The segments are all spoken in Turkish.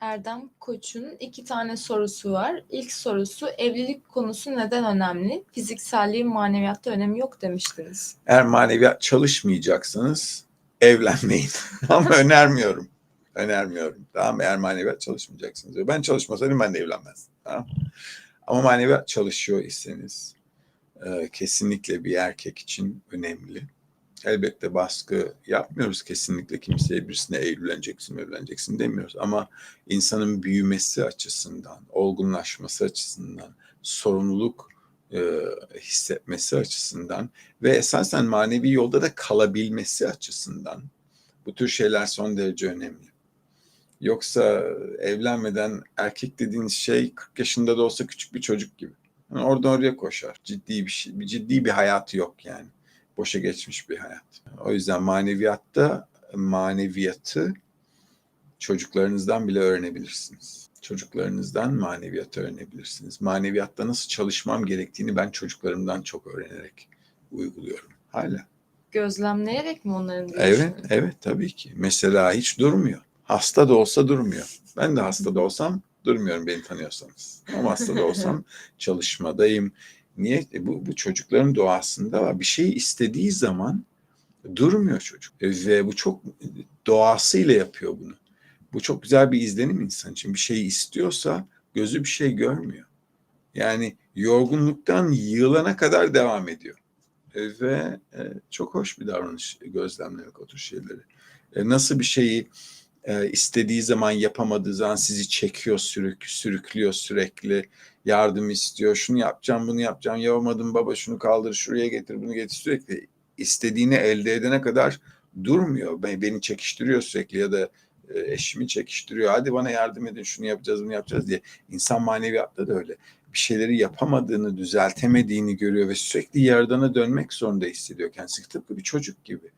Erdem Koç'un iki tane sorusu var. İlk sorusu evlilik konusu neden önemli? Fizikselliğin maneviyatta önemi yok demiştiniz. Eğer maneviyat çalışmayacaksanız evlenmeyin. Ama önermiyorum. Önermiyorum. Tamam? Eğer maneviyat çalışmayacaksınız. Ben çalışmasaydım ben de evlenmezdim. Tamam. Ama maneviyat çalışıyor iseniz e, kesinlikle bir erkek için önemli. Elbette baskı yapmıyoruz kesinlikle kimseye birisine evleneceksin evleneceksin demiyoruz. Ama insanın büyümesi açısından, olgunlaşması açısından, sorumluluk e, hissetmesi açısından ve esasen manevi yolda da kalabilmesi açısından bu tür şeyler son derece önemli. Yoksa evlenmeden erkek dediğiniz şey 40 yaşında da olsa küçük bir çocuk gibi. Yani oradan oraya koşar. Ciddi bir şey, ciddi bir hayatı yok yani. Boşa geçmiş bir hayat. O yüzden maneviyatta maneviyatı çocuklarınızdan bile öğrenebilirsiniz. Çocuklarınızdan maneviyatı öğrenebilirsiniz. Maneviyatta nasıl çalışmam gerektiğini ben çocuklarımdan çok öğrenerek uyguluyorum. Hala. Gözlemleyerek mi onların Evet, evet tabii ki. Mesela hiç durmuyor. Hasta da olsa durmuyor. Ben de hasta da olsam durmuyorum beni tanıyorsanız. Ama hasta da olsam çalışmadayım. Niye? E bu, bu çocukların doğasında var. Bir şeyi istediği zaman durmuyor çocuk. E Ve bu çok doğasıyla yapıyor bunu. Bu çok güzel bir izlenim insan için. Bir şeyi istiyorsa gözü bir şey görmüyor. Yani yorgunluktan yığılana kadar devam ediyor. E, Ve e, çok hoş bir davranış gözlemlemek o tür şeyleri. Nasıl bir şeyi e, istediği zaman yapamadığı zaman sizi çekiyor, sürük, sürüklüyor sürekli. Yardım istiyor. Şunu yapacağım, bunu yapacağım. Yapamadım baba şunu kaldır, şuraya getir, bunu getir. Sürekli istediğini elde edene kadar durmuyor. Ben- Beni çekiştiriyor sürekli ya da e, eşimi çekiştiriyor. Hadi bana yardım edin, şunu yapacağız, bunu yapacağız diye. İnsan maneviyatta da öyle. Bir şeyleri yapamadığını, düzeltemediğini görüyor ve sürekli yardana dönmek zorunda hissediyor kendisi. Tıpkı bir çocuk gibi.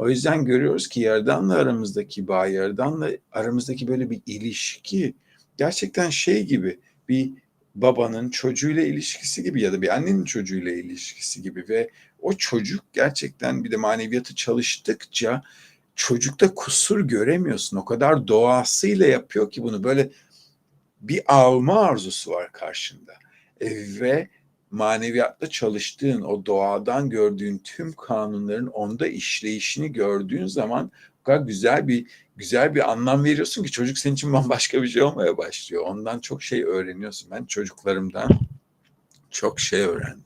O yüzden görüyoruz ki Yaradan'la aramızdaki bağ, Yaradan'la aramızdaki böyle bir ilişki gerçekten şey gibi bir babanın çocuğuyla ilişkisi gibi ya da bir annenin çocuğuyla ilişkisi gibi ve o çocuk gerçekten bir de maneviyatı çalıştıkça çocukta kusur göremiyorsun. O kadar doğasıyla yapıyor ki bunu böyle bir alma arzusu var karşında. E, ve maneviyatta çalıştığın, o doğadan gördüğün tüm kanunların onda işleyişini gördüğün zaman o kadar güzel bir güzel bir anlam veriyorsun ki çocuk senin için bambaşka bir şey olmaya başlıyor. Ondan çok şey öğreniyorsun. Ben çocuklarımdan çok şey öğrendim.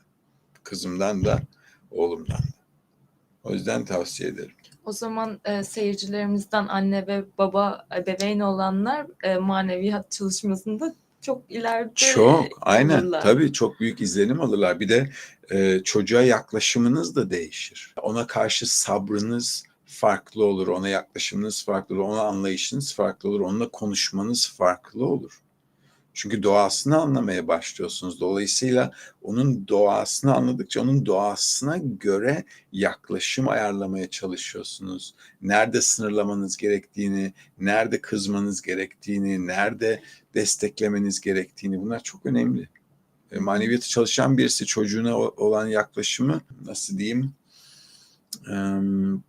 Kızımdan da, oğlumdan da. O yüzden tavsiye ederim. O zaman e, seyircilerimizden anne ve baba ebeveyn olanlar e, maneviyat çalışmasında çok ileride Çok, aynen. olurlar. Tabii çok büyük izlenim alırlar. Bir de e, çocuğa yaklaşımınız da değişir. Ona karşı sabrınız farklı olur, ona yaklaşımınız farklı olur, ona anlayışınız farklı olur, onunla konuşmanız farklı olur. Çünkü doğasını anlamaya başlıyorsunuz. Dolayısıyla onun doğasını anladıkça onun doğasına göre yaklaşım ayarlamaya çalışıyorsunuz. Nerede sınırlamanız gerektiğini, nerede kızmanız gerektiğini, nerede desteklemeniz gerektiğini bunlar çok önemli. E, maneviyatı çalışan birisi çocuğuna olan yaklaşımı nasıl diyeyim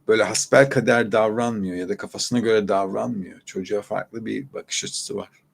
böyle hasbelkader davranmıyor ya da kafasına göre davranmıyor. Çocuğa farklı bir bakış açısı var.